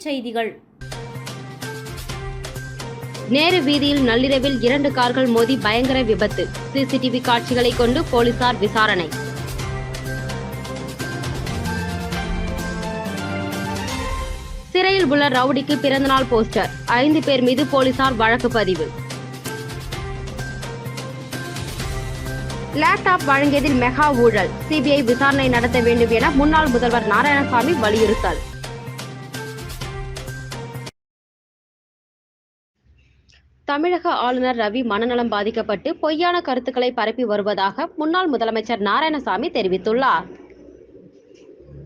செய்திகள். நேரு வீதியில் நள்ளிரவில் இரண்டு கார்கள் மோதி பயங்கர விபத்து. சிசிடிவி காட்சிகளை கொண்டு போலீசார் விசாரணை. சிறையில் உள்ள ரவுடிக்கு பிறந்தநாள் போஸ்டர். ஐந்து பேர் மீது போலீசார் வழக்கு பதிவு. லேப்டாப் வழங்கியதில் மெகா ஊழல். சிபிஐ விசாரணை நடத்த வேண்டும் என முன்னாள் முதல்வர் நாராயணசாமி வலியுறுத்தல். தமிழக ஆளுநர் ரவி மனநலம் பாதிக்கப்பட்டு பொய்யான கருத்துக்களை பரப்பி வருவதாக முன்னாள் முதலமைச்சர் நாராயணசாமி தெரிவித்துள்ளார்.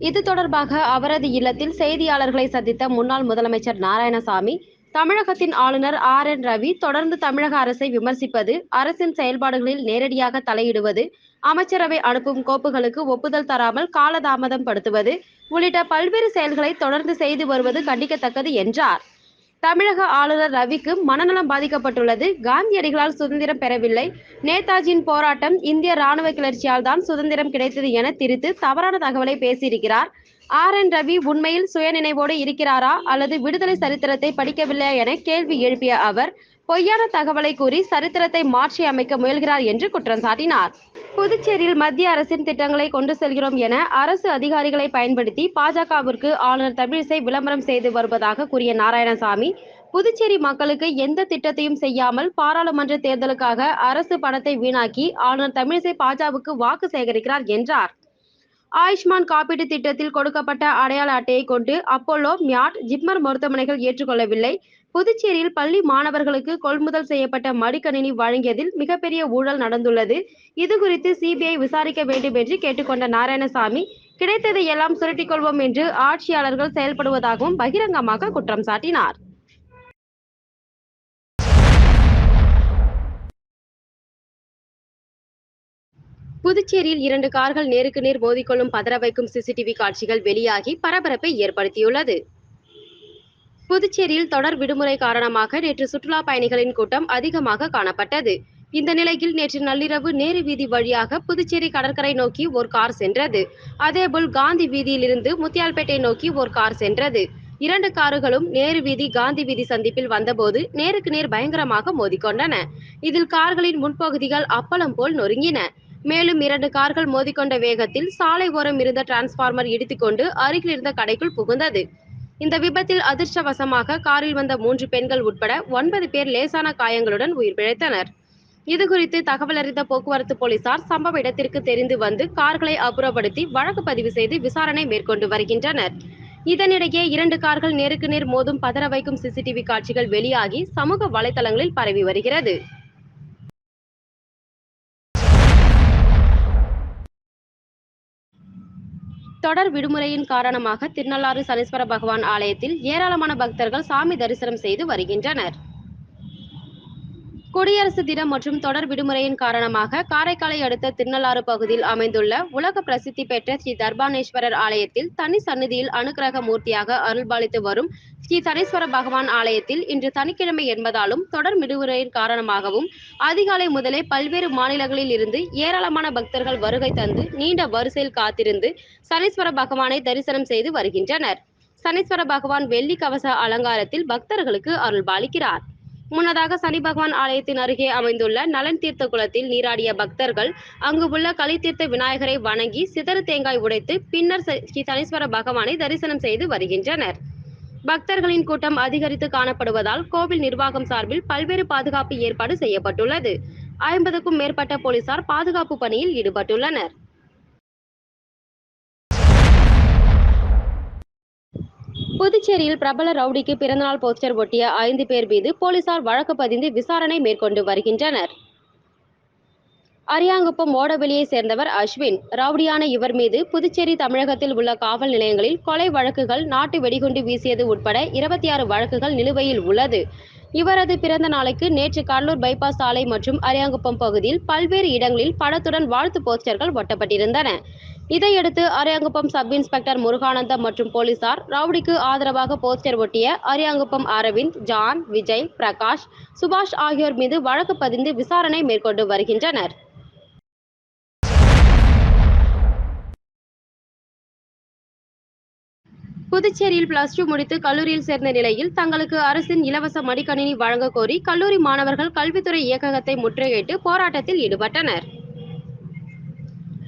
இது தொடர்பாக அவரது இல்லத்தில் செய்தியாளர்களை சந்தித்த முன்னாள் முதலமைச்சர் நாராயணசாமி தமிழகத்தின் ஆளுநர் ஆர் என் ரவி தொடர்ந்து தமிழக அரசை விமர்சிப்பது அரசின் செயல்பாடுகளில் நேரடியாக தலையிடுவது அமைச்சரவை அனுப்பும் கோப்புகளுக்கு ஒப்புதல் தராமல் காலதாமதம் படுத்துவது உள்ளிட்ட பல்வேறு செயல்களை தொடர்ந்து செய்து வருவது கண்டிக்கத்தக்கது என்றார். தமிழக ஆளுநர் ரவிக்கு மனநலம் பாதிக்கப்பட்டுள்ளது. காந்தியடிகளால் சுதந்திரம் பெறவில்லை. நேதாஜியின் போராட்டம் இந்திய ராணுவ கிளர்ச்சியால் தான் சுதந்திரம் கிடைத்தது என திரித்து தவறான தகவலை பேசியிருக்கிறார். ஆர். என். ரவி உண்மையில் சுயநினைவோடு இருக்கிறாரா? அல்லது விடுதலை சரித்திரத்தை படிக்கவில்லையா என கேள்வி எழுப்பிய அவர் பொய்யான தகவலை கூறி சரித்திரத்தை மாற்றி அமைக்க முயல்கிறார் என்று குற்றம் சாட்டினார். புதுச்சேரியில் மத்திய அரசின் திட்டங்களை கொண்டு செல்கிறோம் என அரசு அதிகாரிகளை பயன்படுத்தி பாஜகவிற்கு ஆளுநர் தமிழிசை விளம்பரம் செய்து வருவதாக கூறிய நாராயணசாமி புதுச்சேரி மக்களுக்கு எந்த திட்டத்தையும் செய்யாமல் பாராளுமன்ற தேர்தலுக்காக அரசு பணத்தை வீணாக்கி ஆளுநர் தமிழிசை பாஜகவுக்கு வாக்கு சேகரிக்கிறார் என்றார். ஆயுஷ்மான் காப்பீட்டு திட்டத்தில் கொடுக்கப்பட்ட அடையாள அட்டையை கொண்டு அப்போலோ மியாட் ஜிப்மர் மருத்துவமனைகள் ஏற்றுக்கொள்ளவில்லை. புதுச்சேரியில் பள்ளி மாணவர்களுக்கு கொள்முதல் செய்யப்பட்ட மடிக்கணினி வழங்கியதில் மிகப்பெரிய ஊழல் நடந்துள்ளது. இது குறித்து சிபிஐ விசாரிக்க வேண்டும் என்று கேட்டுக்கொண்ட நாராயணசாமி கிடைத்ததை எல்லாம் சுருட்டிக் கொள்வோம் என்று ஆட்சியாளர்கள் செயல்படுவதாகவும் பகிரங்கமாக குற்றம் சாட்டினார். புதுச்சேரியில் இரண்டு கார்கள் நேருக்கு நேர் மோதிக்கொள்ளும் பதற வைக்கும் சிசிடிவி காட்சிகள் வெளியாகி பரபரப்பை ஏற்படுத்தியுள்ளது. புதுச்சேரியில் தொடர் விடுமுறை காரணமாக நேற்று சுற்றுலா பயணிகளின் கூட்டம் அதிகமாக காணப்பட்டது. இந்த நிலையில் நேற்று நள்ளிரவு நேரு வீதி வழியாக புதுச்சேரி கடற்கரை நோக்கி ஒரு கார் சென்றது. அதேபோல் காந்தி வீதியிலிருந்து முத்தியால்பேட்டை நோக்கி ஒரு கார் சென்றது. இரண்டு கார்களும் நேரு வீதி காந்தி வீதி சந்திப்பில் வந்தபோது நேருக்கு நேர் பயங்கரமாக மோதிக்கொண்டன. இதில் கார்களின் முன்பகுதிகள் அப்பளம் போல் நொறுங்கின. மேலும் இரண்டு கார்கள் மோதிக்கொண்ட வேகத்தில் சாலை ஓரம் இருந்த டிரான்ஸ்பார்மர் இடித்துக்கொண்டு அருகில் இருந்த கடைக்குள் புகுந்தது. இந்த விபத்தில் அதிர்ஷ்டவசமாக காரில் வந்த மூன்று பெண்கள் உட்பட ஒன்பது பேர் லேசான காயங்களுடன் உயிர் பிழைத்தனர். இதுகுறித்து தகவல் அறிந்த போக்குவரத்து போலீசார் சம்பவ இடத்திற்கு தெரிந்து வந்து கார்களை அப்புறப்படுத்தி வழக்கு பதிவு செய்து விசாரணை மேற்கொண்டு வருகின்றனர். இதனிடையே இரண்டு கார்கள் நேருக்கு நேர் மோதும் பதற வைக்கும் சிசிடிவி காட்சிகள் வெளியாகி சமூக வலைதளங்களில் பரவி வருகிறது. தொடர் விடுமுறையின் காரணமாக திருநள்ளாறு சனீஸ்வர பகவான் ஆலயத்தில் ஏராளமான பக்தர்கள் சாமி தரிசனம் செய்து வருகின்றனர். குடியரசு தினம் மற்றும் தொடர் விடுமுறையின் காரணமாக காரைக்காலை அடுத்த திருநள்ளாறு பகுதியில் அமைந்துள்ள உலக பிரசித்தி பெற்ற ஸ்ரீ தர்பானேஸ்வரர் ஆலயத்தில் தனி சன்னதியில் அனுக்கிரக மூர்த்தியாக அருள்பாலித்து வரும் ஸ்ரீ சனீஸ்வர பகவான் ஆலயத்தில் இன்று சனிக்கிழமை என்பதாலும் தொடர் விடுமுறையின் காரணமாகவும் அதிகாலை முதலே பல்வேறு மாநிலங்களில் இருந்து ஏராளமான பக்தர்கள் வருகை தந்து நீண்ட வரிசையில் காத்திருந்து சனீஸ்வர பகவானை தரிசனம் செய்து வருகின்றனர். சனீஸ்வர பகவான் வெள்ளி கவச அலங்காரத்தில் பக்தர்களுக்கு அருள்பாலிக்கிறார். முன்னதாக சனி பகவான் ஆலயத்தின் அருகே அமைந்துள்ள நலன் தீர்த்த குளத்தில் நீராடிய பக்தர்கள் அங்கு உள்ள களித்தீர்த்த விநாயகரை வணங்கி சிதறு தேங்காய் உடைத்து பின்னர் ஸ்ரீ சனீஸ்வர பகவானை தரிசனம் செய்து வருகின்றனர். பக்தர்களின் கூட்டம் அதிகரித்து காணப்படுவதால் கோவில் நிர்வாகம் சார்பில் பல்வேறு பாதுகாப்பு ஏற்பாடு செய்யப்பட்டுள்ளது. ஐம்பதுக்கும் மேற்பட்ட போலீசார் பாதுகாப்பு பணியில் ஈடுபட்டுள்ளனர். புதுச்சேரியில் பிரபல ரவுடிக்கு பிறந்தநாள் போஸ்டர் ஒட்டிய ஐந்து பேர் மீது போலீசார் வழக்கு பதிந்து விசாரணை மேற்கொண்டு வருகின்றனர். அரியாங்குப்பம் ஓடவெளியை சேர்ந்தவர் அஸ்வின். ரவுடியான இவர் மீது புதுச்சேரி தமிழகத்தில் உள்ள காவல் நிலையங்களில் கொலை வழக்குகள் நாட்டு வெடிகுண்டு வீசியது உட்பட இருபத்தி ஆறு வழக்குகள் நிலுவையில் உள்ளது. இவரது பிறந்த நாளைக்கு நேற்று கடலூர் பைபாஸ் சாலை மற்றும் அரியாங்குப்பம் பகுதியில் பல்வேறு இடங்களில் படத்துடன் வாழ்த்து போஸ்டர்கள் ஒட்டப்பட்டிருந்தன. இதையடுத்து அரியாங்குப்பம் சப் இன்ஸ்பெக்டர் முருகானந்தம் மற்றும் போலீசார் ரவுடிக்கு ஆதரவாக போஸ்டர் ஒட்டிய அரியாங்குப்பம் அரவிந்த் ஜான் விஜய் பிரகாஷ் சுபாஷ் ஆகியோர் மீது வழக்கு பதிந்து விசாரணை மேற்கொண்டு வருகின்றனர். புதுச்சேரியில் பிளஸ் டூ முடித்து கல்லூரியில் சேர்ந்த நிலையில் தங்களுக்கு அரசின் இலவச மடிக்கணினி வழங்க கோரி கல்லூரி மாணவர்கள் கல்வித்துறை இயக்ககத்தை முற்றுகையிட்டு போராட்டத்தில் ஈடுபட்டனர்.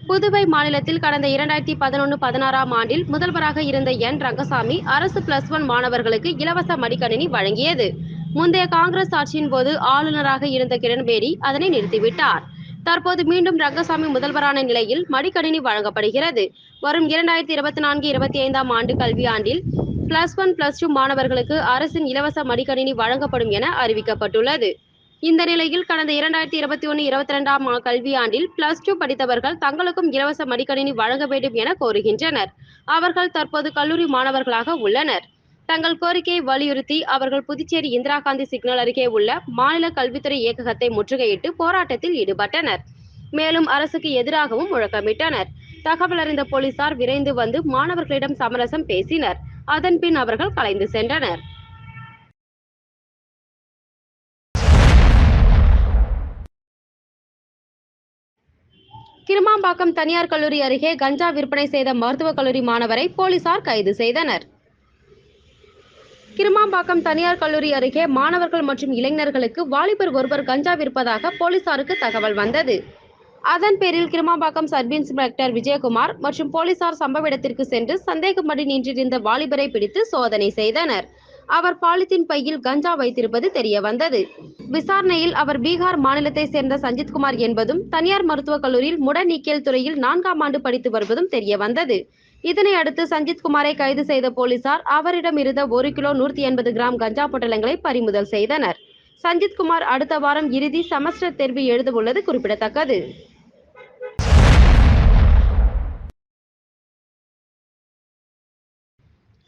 புதுவை மாநிலத்தில் கடந்த இரண்டாயிரத்தி பதினொன்று பதினாறாம் ஆண்டில் முதல்வராக இருந்த என். ரங்கசாமி அரசு பிளஸ் ஒன் மாணவர்களுக்கு இலவச மடிக்கணினி வழங்கியது. முந்தைய காங்கிரஸ் ஆட்சியின் போது ஆளுநராக இருந்த கிரண்பேடி அதனை நிறுத்திவிட்டார். தற்போது மீண்டும் ரங்கசாமி முதல்வரான நிலையில் மடிக்கணினி வழங்கப்படுகிறது. வரும் இரண்டாயிரத்தி இருபத்தி நான்கு இருபத்தி ஐந்தாம் ஆண்டு கல்வியாண்டில் பிளஸ் ஒன் பிளஸ் டூ மாணவர்களுக்கு அரசின் இலவச மடிக்கணினி வழங்கப்படும் என அறிவிக்கப்பட்டுள்ளது. இந்த நிலையில் கடந்த இரண்டாயிரத்தி இருபத்தி ஒன்று இருபத்தி ரெண்டாம் கல்வியாண்டில் பிளஸ் டூ படித்தவர்கள் தங்களுக்கும் இலவச மடிக்கணினி வழங்க வேண்டும் என கோருகின்றனர். அவர்கள் தற்போது கல்லூரி மாணவர்களாக உள்ளனர். தங்கள் கோரிக்கையை வலியுறுத்தி அவர்கள் புதுச்சேரி இந்திரா காந்தி சிக்னல் அருகே உள்ள மாநில கல்வித்துறை இயக்ககத்தை முற்றுகையிட்டு போராட்டத்தில் ஈடுபட்டனர். மேலும் அரசுக்கு எதிராகவும் முழக்கமிட்டனர். தகவல் அறிந்த போலீசார் விரைந்து வந்து மாணவர்களிடம் சமரசம் பேசினர். அதன் பின் அவர்கள் கலைந்து சென்றனர். கிருமாம்பாக்கம் தனியார் கல்லூரி அருகே கஞ்சா விற்பனை செய்த மருத்துவக் கல்லூரி மாணவரை போலீசார் கைது செய்தனர். கிருமாம்பாக்கம் தனியார் கல்லூரி அருகே மாணவர்கள் மற்றும் இளைஞர்களுக்கு வாலிபர் ஒருவர் கஞ்சா விற்பதாக போலீசாருக்கு தகவல் வந்தது. அதன் பேரில் கிருமாம்பாக்கம் சப் இன்ஸ்பெக்டர் விஜயகுமார் மற்றும் போலீசார் சம்பவ இடத்திற்கு சென்று சந்தேகப்படி நின்றிருந்த வாலிபரை பிடித்து சோதனை செய்தனர். அவர் பாலித்தீன் பையில் கஞ்சா வைத்திருப்பது தெரிய வந்தது விசாரணையில் அவர் பீகார் மாநிலத்தை சேர்ந்த சஞ்சித்குமார் என்பதும் தனியார் மருத்துவக் கல்லூரியில் முடநீக்கியல் துறையில் நான்காம் ஆண்டு படித்து வருவதும் தெரிய வந்தது இதனை அடுத்து சஞ்சித்குமாரை கைது செய்த போலீசார் அவரிடம் இருந்த ஒரு கிலோ நூற்றி எண்பது கிராம் கஞ்சா பொட்டலங்களை பறிமுதல் செய்தனர். சஞ்சித்குமார் அடுத்த வாரம் இறுதி செமஸ்டர் தேர்வு எழுத உள்ளது குறிப்பிடத்தக்கது.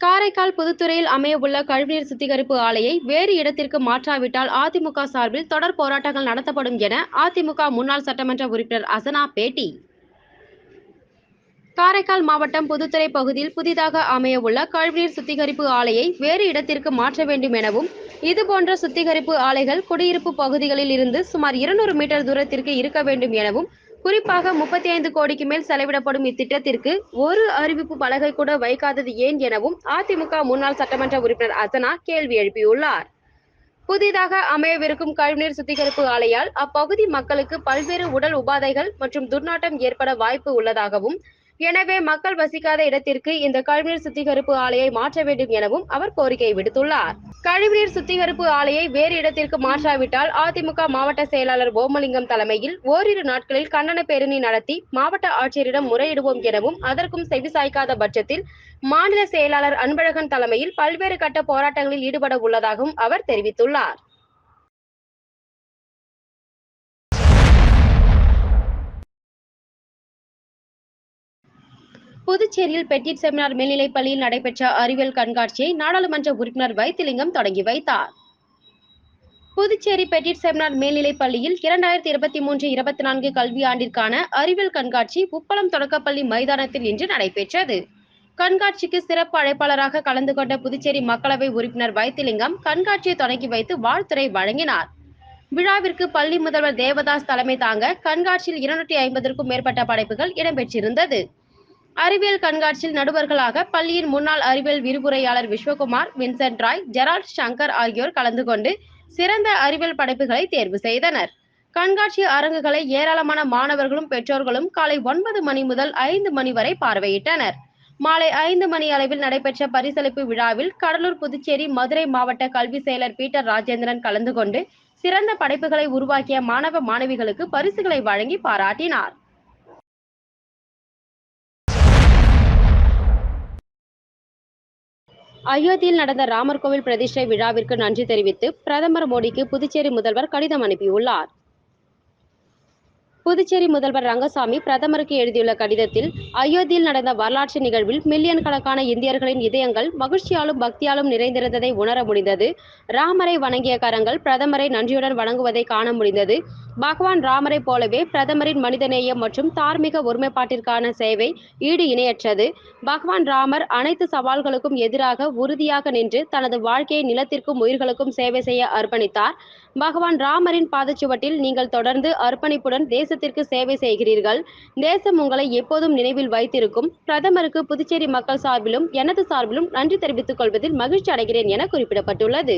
காரைக்கால் புதுத்துறையில் அமையவுள்ள கழிவுநீர் சுத்திகரிப்பு ஆலையை வேறு இடத்திற்கு மாற்றாவிட்டால் அதிமுக சார்பில் தொடர் போராட்டங்கள் நடத்தப்படும் என அதிமுக முன்னாள் சட்டமன்ற உறுப்பினர் அசனா பேட்டி. காரைக்கால் மாவட்டம் புதுத்துறை பகுதியில் புதிதாக அமையவுள்ள கழிவுநீர் சுத்திகரிப்பு ஆலையை வேறு இடத்திற்கு மாற்ற வேண்டும் எனவும் இதுபோன்ற சுத்திகரிப்பு ஆலைகள் குடியிருப்பு பகுதிகளில் இருந்து சுமார் இருநூறு மீட்டர் தூரத்திற்கு இருக்க வேண்டும் எனவும் குறிப்பாக முப்பத்தி ஐந்து கோடிக்கு மேல் செலவிடப்படும் இத்திட்டத்திற்கு ஒரு அறிவிப்பு பலகை கூட வைக்காதது ஏன் எனவும் அதிமுக முன்னாள் சட்டமன்ற உறுப்பினர் அசனா கேள்வி எழுப்பியுள்ளார். புதிதாக அமையவிருக்கும் கழிவுநீர் சுத்திகரிப்பு ஆலையால் அப்பகுதி மக்களுக்கு பல்வேறு உடல் உபாதைகள் மற்றும் துர்நாட்டம் ஏற்பட வாய்ப்பு உள்ளதாகவும் எனவே மக்கள் வசிக்காத இடத்திற்கு இந்த கழிவுநீர் சுத்திகரிப்பு ஆலையை மாற்ற வேண்டும் எனவும் அவர் கோரிக்கை விடுத்துள்ளார். கழிவுநீர் சுத்திகரிப்பு ஆலையை வேறு இடத்திற்கு மாற்றாவிட்டால் அதிமுக மாவட்ட செயலாளர் ஓமலிங்கம் தலைமையில் ஓரிரு நாட்களில் கண்டன பேரணி நடத்தி மாவட்ட ஆட்சியரிடம் முறையிடுவோம் எனவும் அதற்கும் செவிசாய்க்காத பட்சத்தில் மாநில செயலாளர் அன்பழகன் தலைமையில் பல்வேறு கட்ட போராட்டங்களில் ஈடுபட உள்ளதாகவும் அவர் தெரிவித்துள்ளார். புதுச்சேரியில் பெட்டிட் செமினார் மேல்நிலைப் பள்ளியில் நடைபெற்ற அறிவியல் கண்காட்சியை நாடாளுமன்ற உறுப்பினர் வைத்திலிங்கம் தொடங்கி வைத்தார். புதுச்சேரி பெட்டிட் செமினார் மேல்நிலைப் பள்ளியில் இரண்டாயிரத்தி இருபத்தி மூன்று இருபத்தி நான்கு கல்வியாண்டிற்கான அறிவியல் கண்காட்சி உப்பளம் தொடக்கப்பள்ளி மைதானத்தில் இன்று நடைபெற்றது. கண்காட்சிக்கு சிறப்பு அழைப்பாளராக கலந்து கொண்ட புதுச்சேரி மக்களவை உறுப்பினர் வைத்திலிங்கம் கண்காட்சியை தொடங்கி வைத்து வாழ்த்துறை வழங்கினார். விழாவிற்கு பள்ளி முதல்வர் தேவதாஸ் தலைமை தாங்க கண்காட்சியில் இருநூற்றி ஐம்பதற்கும் மேற்பட்ட படைப்புகள் இடம்பெற்றிருந்தது. அறிவியல் கண்காட்சியில் நடுவர்களாக பள்ளியின் முன்னாள் அறிவியல் விரிவுரையாளர் Viswakumar Vincent Roy Gerald Shankar ஆகியோர் கலந்து கொண்டு சிறந்த அறிவியல் படைப்புகளை தேர்வு செய்தனர். கண்காட்சி அரங்குகளை ஏராளமான மாணவர்களும் பெற்றோர்களும் காலை ஒன்பது மணி முதல் ஐந்து மணி வரை பார்வையிட்டனர். மாலை ஐந்து மணி அளவில் நடைபெற்ற பரிசளிப்பு விழாவில் கடலூர் புதுச்சேரி மதுரை மாவட்ட கல்வி செயலர் பீட்டர் ராஜேந்திரன் கலந்து கொண்டு சிறந்த படைப்புகளை உருவாக்கிய மாணவ மாணவிகளுக்கு பரிசுகளை வழங்கி பாராட்டினார். அயோத்தியில் நடந்த ராமர் கோவில் பிரதிஷ்டை விழாவிற்கு நன்றி தெரிவித்து பிரதமர் மோடிக்கு புதுச்சேரி முதல்வர் கடிதம் அனுப்பியுள்ளார். புதுச்சேரி முதல்வர் ரங்கசாமி பிரதமருக்கு எழுதியுள்ள கடிதத்தில் அயோத்தியில் நடந்த வரலாற்று நிகழ்வில் மில்லியன் கணக்கான இந்தியர்களின் இதயங்கள் மகிழ்ச்சியாலும் பக்தியாலும் நிறைந்திருந்ததை உணர முடிந்தது. ராமரை வணங்கிய கரங்கள் பிரதமரை நன்றியுடன் வணங்குவதை காண முடிந்தது. பகவான் ராமரை போலவே பிரதமரின் மனிதநேயம் மற்றும் தார்மீக ஒருமைப்பாட்டிற்கான சேவை ஈடு இணையற்றது. பகவான் ராமர் அனைத்து சவால்களுக்கும் எதிராக உறுதியாக நின்று தனது வாழ்க்கையை நிலத்திற்கும் உயிர்களுக்கும் சேவை செய்ய அர்ப்பணித்தார். பகவான் ராமரின் பாதச்சுவட்டில் நீங்கள் தொடர்ந்து அர்ப்பணிப்புடன் தேசத்திற்கு சேவை செய்கிறீர்கள். தேசம் உங்களை எப்போதும் நினைவில் வைத்திருக்கும். பிரதமருக்கு புதுச்சேரி மக்கள் சார்பிலும் எனது சார்பிலும் நன்றி தெரிவித்துக் கொள்வதில் மகிழ்ச்சி அடைகிறேன் என குறிப்பிடப்பட்டுள்ளது.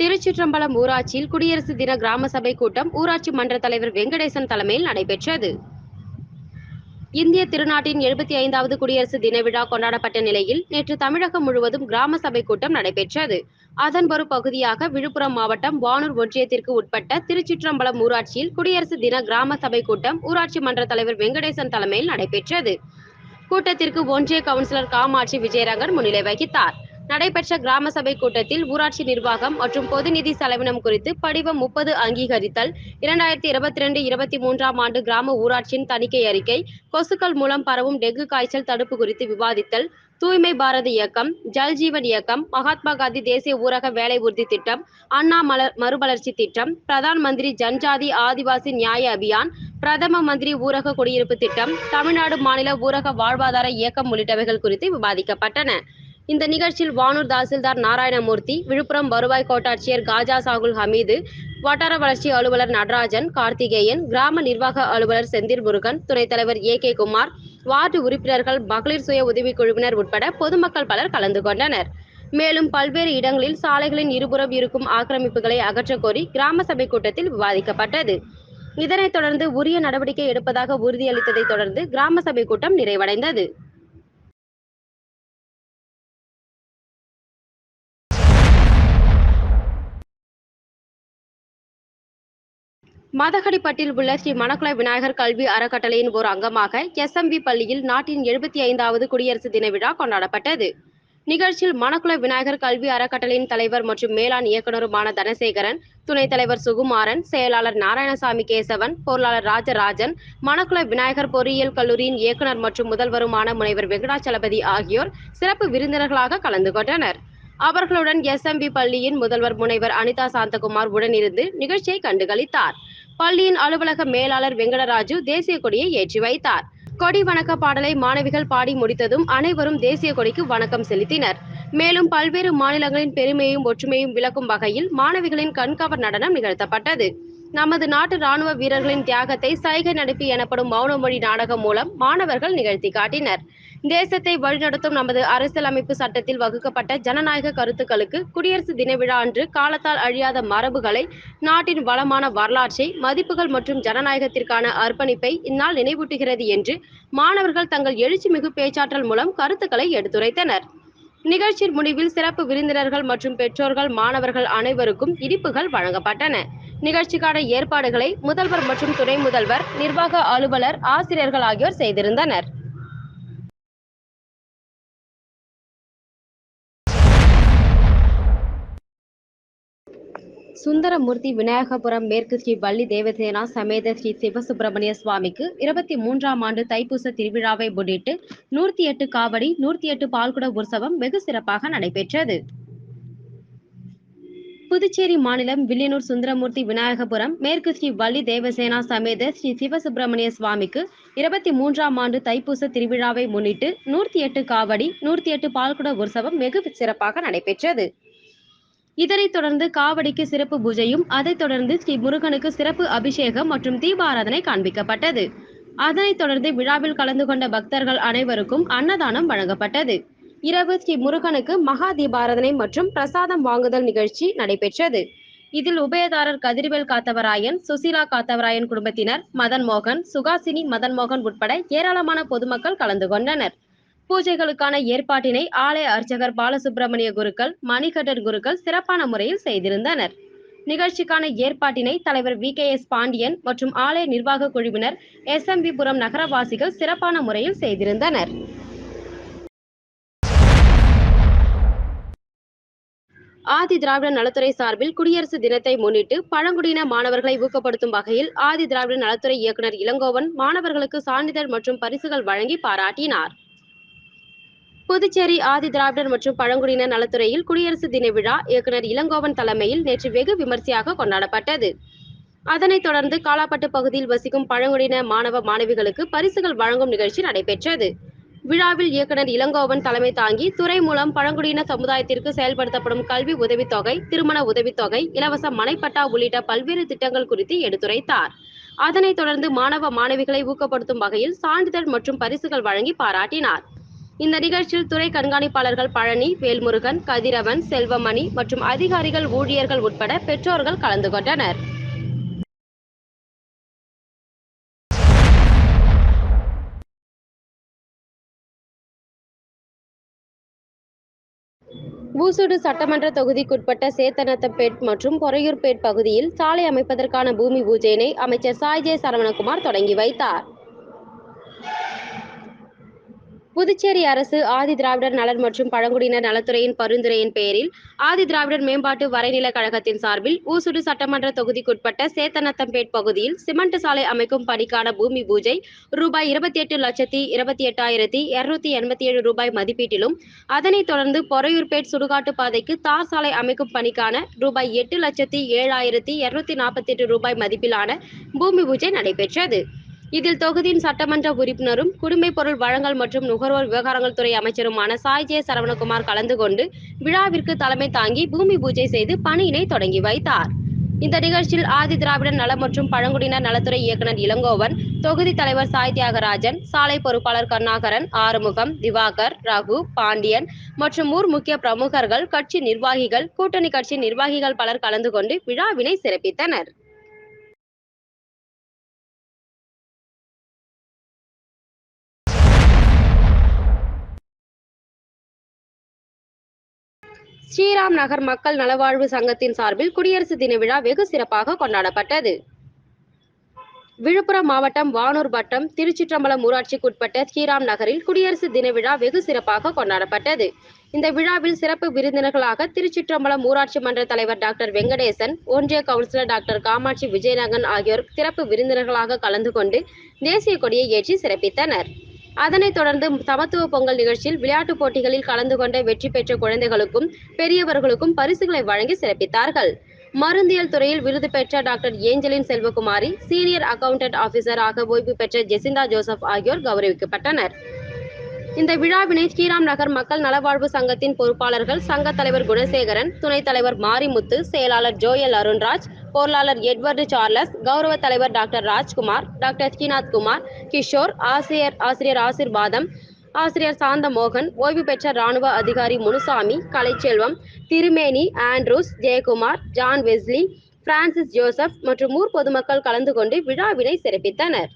திருச்சிற்றம்பலம் ஊராட்சியில் குடியரசு தின கிராம சபை கூட்டம் ஊராட்சி மன்ற தலைவர் வெங்கடேசன் தலைமையில் நடைபெற்றது. இந்திய திருநாட்டின் எழுபத்தி ஐந்தாவது குடியரசு தின விழா கொண்டாடப்பட்ட நிலையில் நேற்று தமிழகம் முழுவதும் கிராம சபை கூட்டம் நடைபெற்றது. அதன் ஒரு பகுதியாக விழுப்புரம் மாவட்டம் வானூர் ஒன்றியத்திற்கு உட்பட்ட திருச்சிற்றம்பலம் ஊராட்சியில் குடியரசு தின கிராம சபை கூட்டம் ஊராட்சி மன்ற தலைவர் வெங்கடேசன் தலைமையில் நடைபெற்றது. கூட்டத்திற்கு ஒன்றிய கவுன்சிலர் காமாட்சி விஜயரங்கன் முன்னிலை வகித்தார். நடைபெற்ற கிராம சபை கூட்டத்தில் ஊராட்சி நிர்வாகம் மற்றும் பொதுநிதி செலவினம் குறித்து படிவம் முப்பது அங்கீகரித்தல் இரண்டாயிரத்தி இருபத்தி ரெண்டு இருபத்தி மூன்றாம் ஆண்டு கிராம ஊராட்சியின் தணிக்கை அறிக்கை கொசுக்கள் மூலம் பரவும் டெங்கு காய்ச்சல் தடுப்பு குறித்து விவாதித்தல் தூய்மை பாரத இயக்கம் ஜல் ஜீவன் இயக்கம் மகாத்மா காந்தி தேசிய ஊரக வேலை உறுதி திட்டம் அண்ணா மலர் மறுமலர்ச்சி திட்டம் பிரதான் மந்திரி ஜன்ஜாதி ஆதிவாசி நியாய அபியான் பிரதம மந்திரி ஊரக குடியிருப்பு திட்டம் தமிழ்நாடு மாநில ஊரக வாழ்வாதார இயக்கம் உள்ளிட்டவைகள் குறித்து விவாதிக்கப்பட்டன. இந்த நிகழ்ச்சியில் வானூர் தாசில்தார் நாராயணமூர்த்தி விழுப்புரம் வருவாய் கோட்டாட்சியர் காஜா சாகுல் ஹமீது வட்டார வளர்ச்சி அலுவலர் நடராஜன் கார்த்திகேயன் கிராம நிர்வாக அலுவலர் செந்தில் முருகன் துணைத் தலைவர் ஏ கே குமார் வார்டு உறுப்பினர்கள் மகளிர் சுய உதவிக் குழுவினர் உட்பட பொதுமக்கள் பலர் கலந்து கொண்டனர். மேலும் பல்வேறு இடங்களில் சாலைகளின் இருபுறம் இருக்கும் ஆக்கிரமிப்புகளை அகற்றக் கோரி கிராம சபை கூட்டத்தில் விவாதிக்கப்பட்டது. இதனைத் தொடர்ந்து உரிய நடவடிக்கை எடுப்பதாக உறுதியளித்ததைத் தொடர்ந்து கிராம சபை கூட்டம் நிறைவடைந்தது. மதகடிப்பட்டில் உள்ள ஸ்ரீ மணக்குள விநாயகர் கல்வி அறக்கட்டளையின் ஒரு அங்கமாக எஸ்எம்பி பள்ளியில் நாட்டின் எழுபத்தி ஐந்தாவது குடியரசு தின விழா கொண்டாடப்பட்டது. நிகழ்ச்சியில் மணக்குள விநாயகர் கல்வி அறக்கட்டளையின் தலைவர் மற்றும் மேலாண் இயக்குநருமான தனசேகரன் துணைத் தலைவர் சுகுமாரன் செயலாளர் நாராயணசாமி கேசவன் பொருளாளர் ராஜராஜன் மணக்குள விநாயகர் பொறியியல் கல்லூரியின் இயக்குனர் மற்றும் முதல்வருமான முனைவர் வெங்கடாச்சலபதி ஆகியோர் சிறப்பு விருந்தினர்களாக கலந்து கொண்டனர். அவர்களுடன் எஸ்எம்பி பள்ளியின் முதல்வர் முனைவர் அனிதா சாந்தகுமார் உடனிருந்து நிகழ்ச்சியை கண்டுகளித்தார். பள்ளியின் அலுவலக மேலாளர் வெங்கடராஜு தேசிய கொடியை ஏற்றி வைத்தார். கொடி வணக்க பாடலை மாணவிகள் பாடி முடித்ததும் அனைவரும் தேசிய கொடிக்கு வணக்கம் செலுத்தினர். மேலும் பல்வேறு மாநிலங்களின் பெருமையும் ஒற்றுமையும் விளக்கும் வகையில் மாணவிகளின் கண்கவர் நடனம் நிகழ்த்தப்பட்டது. நமது நாட்டு ராணுவ வீரர்களின் தியாகத்தை சைகை நடிப்பு எனப்படும் மௌனமொழி நாடகம் மூலம் மாணவர்கள் நிகழ்த்தி காட்டினர். தேசத்தை வழிநடத்தும் நமது அரசியலமைப்பு சட்டத்தில் வகுக்கப்பட்ட ஜனநாயக கருத்துக்களுக்கு குடியரசு தின விழா அன்று காலத்தால் அழியாத மரபுகளை நாட்டின் வளமான வரலாற்றை மதிப்புகள் மற்றும் ஜனநாயகத்திற்கான அர்ப்பணிப்பை இந்நாள் நினைவூட்டுகிறது என்று மாணவர்கள் தங்கள் எழுச்சிமிகு பேச்சாற்றல் மூலம் கருத்துக்களை எடுத்துரைத்தனர். நிகழ்ச்சியின் முடிவில் சிறப்பு விருந்தினர்கள் மற்றும் பெற்றோர்கள் மாணவர்கள் அனைவருக்கும் இனிப்புகள் வழங்கப்பட்டன. நிகழ்ச்சிக்கான ஏற்பாடுகளை முதல்வர் மற்றும் துணை முதல்வர் நிர்வாக அலுவலர் ஆசிரியர்கள் ஆகியோர் செய்திருந்தனர். சுந்தரமூர்த்தி விநாயகபுரம் மேற்கு ஸ்ரீ வள்ளி தேவசேனா சமேத ஸ்ரீ சிவசுப்பிரமணிய சுவாமிக்கு இருபத்தி மூன்றாம் ஆண்டு தைப்பூச திருவிழாவை முன்னிட்டு நூற்றி எட்டு காவடி நூற்றி எட்டு பால்குட உற்சவம் வெகு சிறப்பாக நடைபெற்றது. புதுச்சேரி மாநிலம் வில்லியனூர் சுந்தரமூர்த்தி விநாயகபுரம் மேற்கு ஸ்ரீ வள்ளி தேவசேனா சமேத ஸ்ரீ சிவசுப்பிரமணிய சுவாமிக்கு இருபத்தி மூன்றாம் ஆண்டு தைப்பூச திருவிழாவை முன்னிட்டு நூற்றி எட்டு காவடி நூற்றி எட்டு பால்குட உற்சவம் வெகு சிறப்பாக நடைபெற்றது. இதனைத் தொடர்ந்து காவடிக்கு சிறப்பு பூஜையும் அதைத் தொடர்ந்து ஸ்ரீ முருகனுக்கு சிறப்பு அபிஷேகம் மற்றும் தீபாராதனை காண்பிக்கப்பட்டது. அதனைத் தொடர்ந்து விழாவில் கலந்து கொண்ட பக்தர்கள் அனைவருக்கும் அன்னதானம் வழங்கப்பட்டது. இரவு ஸ்ரீ முருகனுக்கு மகா தீபாராதனை மற்றும் பிரசாதம் வாங்குதல் நிகழ்ச்சி நடைபெற்றது. இதில் உபயதாரர் கதிர்வேல் காத்தவராயன் சுசீலா காத்தவராயன் குடும்பத்தினர் மதன் மோகன் சுகாசினி மதன் மோகன் உட்பட ஏராளமான பொதுமக்கள் கலந்து கொண்டனர். பூஜைகளுக்கான ஏற்பாட்டினை ஆலய அர்ச்சகர் பாலசுப்பிரமணிய குருக்கள் மணிகண்டன் குருக்கள் சிறப்பான முறையில் செய்திருந்தனர். நிகழ்ச்சிக்கான ஏற்பாட்டினை தலைவர் வி. கே. எஸ். பாண்டியன் மற்றும் ஆலய நிர்வாக குழுவினர் எஸ். எம். புரம் நகரவாசிகள் சிறப்பான முறையில் செய்திருந்தனர். ஆதி திராவிட நலத்துறை சார்பில் குடியரசு தினத்தை முன்னிட்டு பழங்குடியின மாணவர்களை ஊக்கப்படுத்தும் வகையில் ஆதி திராவிட நலத்துறை இயக்குனர் இளங்கோவன் மாணவர்களுக்கு சான்றிதழ் மற்றும் பரிசுகள் வழங்கி பாராட்டினார். புதுச்சேரி ஆதி திராவிடர் மற்றும் பழங்குடியின நலத்துறையில் குடியரசு தின விழா இயக்குனர் இளங்கோவன் தலைமையில் நேற்று வெகு விமர்சையாக கொண்டாடப்பட்டது. அதனைத் தொடர்ந்து காலாப்பட்டு பகுதியில் வசிக்கும் பழங்குடியின மாணவ மாணவிகளுக்கு பரிசுகள் வழங்கும் நிகழ்ச்சி நடைபெற்றது. விழாவில் இயக்குனர் இளங்கோவன் தலைமை தாங்கி துறை மூலம் பழங்குடியின சமுதாயத்திற்கு செயல்படுத்தப்படும் கல்வி உதவித்தொகை திருமண உதவித்தொகை இலவச மனைப்பட்டா உள்ளிட்ட பல்வேறு திட்டங்கள் குறித்து எடுத்துரைத்தார். அதனைத் தொடர்ந்து மாணவ மாணவிகளை ஊக்கப்படுத்தும் வகையில் சான்றிதழ் மற்றும் பரிசுகள் வழங்கி பாராட்டினார். இந்த நிகழ்ச்சியில் துறை கண்காணிப்பாளர்கள் பழனி வேல்முருகன் கதிரவன் செல்வமணி மற்றும் அதிகாரிகள் ஊழியர்கள் உட்பட பெற்றோர்கள் கலந்து கொண்டனர். ஊசுடு சட்டமன்ற தொகுதிக்குட்பட்ட சேத்தனத்தப்பேட் மற்றும் பொறையூர்பேட் பகுதியில் சாலை அமைப்பதற்கான பூமி பூஜையினை அமைச்சர் சாய் ஜே சரவணகுமார் தொடங்கி வைத்தார். புதுச்சேரி அரசு ஆதி திராவிடர் நலன் மற்றும் பழங்குடியினர் நலத்துறையின் பரிந்துரையின் பெயரில் ஆதி திராவிடர் மேம்பாட்டு வரைநில கழகத்தின் சார்பில் ஊசுடு சட்டமன்ற தொகுதிக்குட்பட்ட சேத்தனத்தம்பேட் பகுதியில் சிமெண்ட் சாலை அமைக்கும் பணிக்கான பூமி பூஜை ரூபாய் இருபத்தி எட்டு லட்சத்தி இருபத்தி எட்டாயிரத்தி இருநூத்தி எண்பத்தி ஏழு ரூபாய் மதிப்பீட்டிலும் அதனைத் தொடர்ந்து பொறையூர்பேட் சுடுகாட்டு பாதைக்கு தார் சாலை அமைக்கும் பணிக்கான ரூபாய் எட்டு லட்சத்தி ஏழாயிரத்தி இருநூத்தி நாற்பத்தி எட்டு ரூபாய் மதிப்பிலான பூமி பூஜை நடைபெற்றது. இதில் தொகுதியின் சட்டமன்ற உறுப்பினரும் குடிமைப் பொருள் வழங்கல் மற்றும் நுகர்வோர் விவகாரங்கள் துறை அமைச்சருமான சாய் ஜே சரவணகுமார் கலந்து கொண்டு விழாவிற்கு தலைமை தாங்கி பூமி பூஜை செய்து பணியினை தொடங்கி வைத்தார். இந்த நிகழ்ச்சியில் ஆதி திராவிடர் நல மற்றும் பழங்குடியினர் நலத்துறை இயக்குநர் இளங்கோவன் தொகுதி தலைவர் சாய் தியாகராஜன் சாலை பொறுப்பாளர் கருணாகரன் ஆறுமுகம் திவாகர் ரகு பாண்டியன் மற்றும் ஊர் முக்கிய பிரமுகர்கள் கட்சி நிர்வாகிகள் கூட்டணி கட்சி நிர்வாகிகள் பலர் கலந்து கொண்டு விழாவினை சிறப்பித்தனர். ஸ்ரீராம் நகர் மக்கள் நலவாழ்வு சங்கத்தின் சார்பில் குடியரசு தின விழா வெகு சிறப்பாக கொண்டாடப்பட்டது. விழுப்புரம் மாவட்டம் வானூர் வட்டம் திருச்சிற்றம்பலம் ஊராட்சிக்குட்பட்ட ஸ்ரீராம் நகரில் குடியரசு தின விழா வெகு சிறப்பாக கொண்டாடப்பட்டது. இந்த விழாவில் சிறப்பு விருந்தினர்களாக திருச்சிற்றம்பலம் ஊராட்சி மன்ற தலைவர் டாக்டர் வெங்கடேசன் ஒன்றிய கவுன்சிலர் டாக்டர் காமாட்சி விஜயநகன் ஆகியோர் சிறப்பு விருந்தினர்களாக கலந்து கொண்டு தேசிய கொடியை ஏற்றி சிறப்பித்தனர். அதனைத் தொடர்ந்து சமத்துவ பொங்கல் நிகழ்ச்சியில் விளையாட்டுப் போட்டிகளில் கலந்து கொண்ட வெற்றி பெற்ற குழந்தைகளுக்கும் பெரியவர்களுக்கும் பரிசுகளை வழங்கி சிறப்பித்தார்கள். மருந்தியல் துறையில் விருது பெற்ற doctor Angeline Selvakumari senior accountant ஆபீசராக ஓய்வு பெற்ற ஜெசிந்தா ஜோசப் ஆகியோர் கௌரவிக்கப்பட்டனர். இந்த விழாவினை ஸ்ரீராம் நகர் மக்கள் நலவாழ்வு சங்கத்தின் பொறுப்பாளர்கள் சங்க தலைவர் குணசேகரன் துணைத் தலைவர் மாரிமுத்து செயலாளர் ஜோயல் அருண்ராஜ் பொருளாளர் எட்வர்டு சார்லஸ் கௌரவ தலைவர் டாக்டர் ராஜ்குமார் டாக்டர் ஸ்ரீநாத் குமார் கிஷோர் ஆசிரியர் ஆசிரியர் ஆசிர்வாதம் ஆசிரியர் சாந்த மோகன் ஓய்வு பெற்ற ராணுவ அதிகாரி Munusamy Kalaiselvam Thirumeni Andrews Jayakumar John Wesley Francis Joseph மற்றும் ஊர் பொதுமக்கள் கலந்து கொண்டு விழாவினை சிறப்பித்தனர்.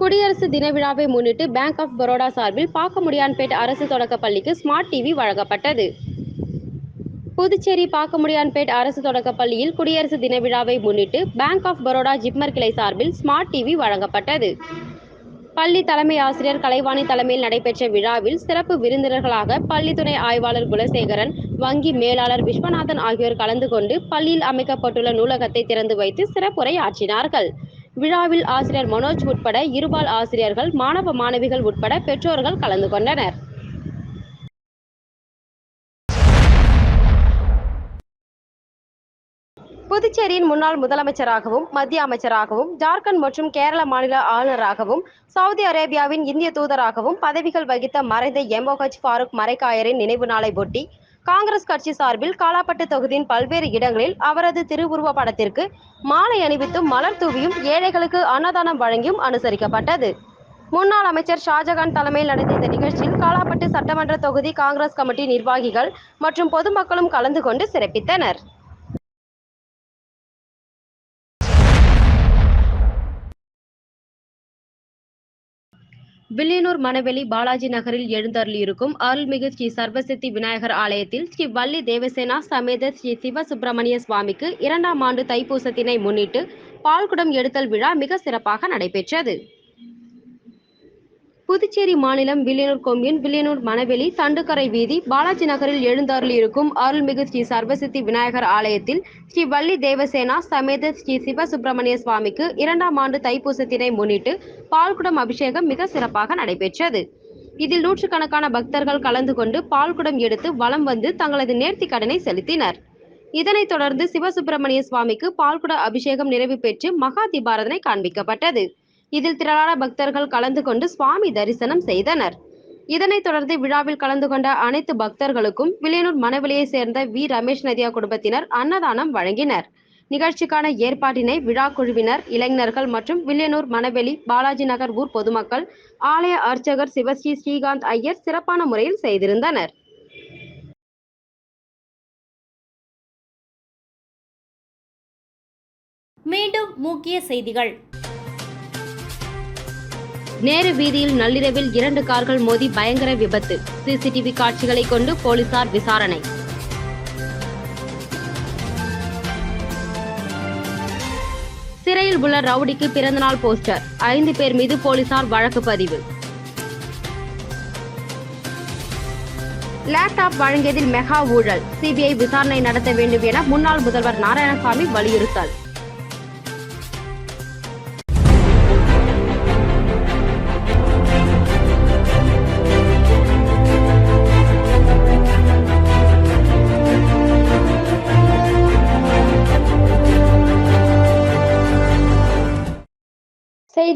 குடியரசு தின விழாவை முன்னிட்டு பேங்க் ஆஃப் பரோடா சார்பில் பாக்கமுடியான்பேட் அரசு தொடக்க பள்ளிக்கு ஸ்மார்ட் டிவி வழங்கப்பட்டது. புதுச்சேரி பாக்கமுடியான்பேட் அரசு தொடக்க பள்ளியில் குடியரசு தின விழாவை முன்னிட்டு பேங்க் ஆஃப் பரோடா ஜிப்மர் கிளை சார்பில் ஸ்மார்ட் டிவி வழங்கப்பட்டது. பள்ளி தலைமை ஆசிரியர் கலைவாணி தலைமையில் நடைபெற்ற விழாவில் சிறப்பு விருந்தினர்களாக பள்ளி துணை ஆய்வாளர் குலசேகரன் வங்கி மேலாளர் விஸ்வநாதன் ஆகியோர் கலந்து கொண்டு பள்ளியில் அமைக்கப்பட்டுள்ள நூலகத்தை திறந்து வைத்து சிறப்புரை ஆற்றினார்கள் விழாவில் ஆசிரியர் மனோஜ் உட்பட இருபால் ஆசிரியர்கள் மாணவ மாணவிகள் உட்பட பெற்றோர்கள் கலந்து கொண்டனர். புதுச்சேரியின் முன்னாள் முதலமைச்சராகவும் மத்திய அமைச்சராகவும் ஜார்க்கண்ட் மற்றும் கேரள மாநில ஆளுநராகவும் சவுதி அரேபியாவின் இந்திய தூதராகவும் பதவிகள் வகித்த மறைந்த எம்ஓஹெச் ஃபாரூக் மரைக்காயரின் நினைவு நாளை ஒட்டி காங்கிரஸ் கட்சி சார்பில் காலாப்பட்டு தொகுதியின் பல்வேறு இடங்களில் அவரது திருவுருவ படத்திற்கு மாலை அணிவித்தும் மலர் தூவியும் ஏழைகளுக்கு அன்னதானம் வழங்கியும் அனுசரிக்கப்பட்டது. முன்னாள் அமைச்சர் ஷாஜகான் தலைமையில் நடந்த இந்த நிகழ்ச்சியில் காலாப்பட்டு சட்டமன்ற தொகுதி காங்கிரஸ் கமிட்டி நிர்வாகிகள் மற்றும் பொதுமக்களும் கலந்து கொண்டு சிறப்பித்தனர். வில்லியனூர் மணவெளி பாலாஜி நகரில் எழுந்தருளியிருக்கும் அருள்மிகு ஸ்ரீ சர்வசித்தி விநாயகர் ஆலயத்தில் ஸ்ரீ வள்ளி தேவசேனா சமேத ஸ்ரீ சிவசுப்பிரமணிய சுவாமிக்கு இரண்டாம் ஆண்டு தைப்பூசத்தினை முன்னிட்டு பால்குடம் எடுத்தல் விழா மிக சிறப்பாக நடைபெற்றது. புதுச்சேரி மாநிலம் வில்லியனூர் கொம்யூன் வில்லியனூர் மணவெளி தண்டுக்கரை வீதி பாலாஜி நகரில் எழுந்தருளியிருக்கும் அருள்மிகு ஸ்ரீ சர்வசித்தி விநாயகர் ஆலயத்தில் ஸ்ரீ வள்ளி தேவசேனா சமேத ஸ்ரீ சிவசுப்பிரமணிய சுவாமிக்கு இரண்டாம் ஆண்டு தைப்பூசத்தினை முன்னிட்டு பால்குடம் அபிஷேகம் மிக சிறப்பாக நடைபெற்றது. இதில் நூற்றுக்கணக்கான பக்தர்கள் கலந்து கொண்டு பால்குடம் எடுத்து வலம் வந்து தங்களது நேர்த்தி கடனை செலுத்தினர். இதனைத் தொடர்ந்து சிவசுப்பிரமணிய சுவாமிக்கு பால்குட அபிஷேகம் நிறைவு பெற்று மகா தீபாரதனை காண்பிக்கப்பட்டது. இதில் திரளான பக்தர்கள் கலந்து கொண்டு சுவாமி தரிசனம் செய்தனர். இதனைத் தொடர்ந்து விழாவில் கலந்து கொண்ட அனைத்து பக்தர்களுக்கும் வில்லியனூர் மணவெளியை சேர்ந்த வி. ரமேஷ் நதியா குடும்பத்தினர் அன்னதானம் வழங்கினர். நிகழ்ச்சிக்கான ஏற்பாட்டினை விழா குழுவினர் இளைஞர்கள் மற்றும் வில்லியனூர் மணவெளி பாலாஜி நகர் ஊர் பொதுமக்கள் ஆலய அர்ச்சகர் சிவஸ்ரீ ஸ்ரீகாந்த் ஐயர் சிறப்பான முறையில் செய்திருந்தனர். மீண்டும் முக்கிய செய்திகள். நேரு வீதியில் நள்ளிரவில் இரண்டு கார்கள் மோதி பயங்கர விபத்து. சிசிடிவி காட்சிகளை கொண்டு போலீசார் விசாரணை. சிறையில் உள்ள ரவுடிக்கு பிறந்தநாள் போஸ்டர். ஐந்து பேர் மீது போலீசார் வழக்கு பதிவு. லேப்டாப் வழங்கியதில் மெகா ஊழல். சிபிஐ விசாரணை நடத்த வேண்டும் என முன்னாள் முதல்வர் நாராயணசாமி வலியுறுத்தல்.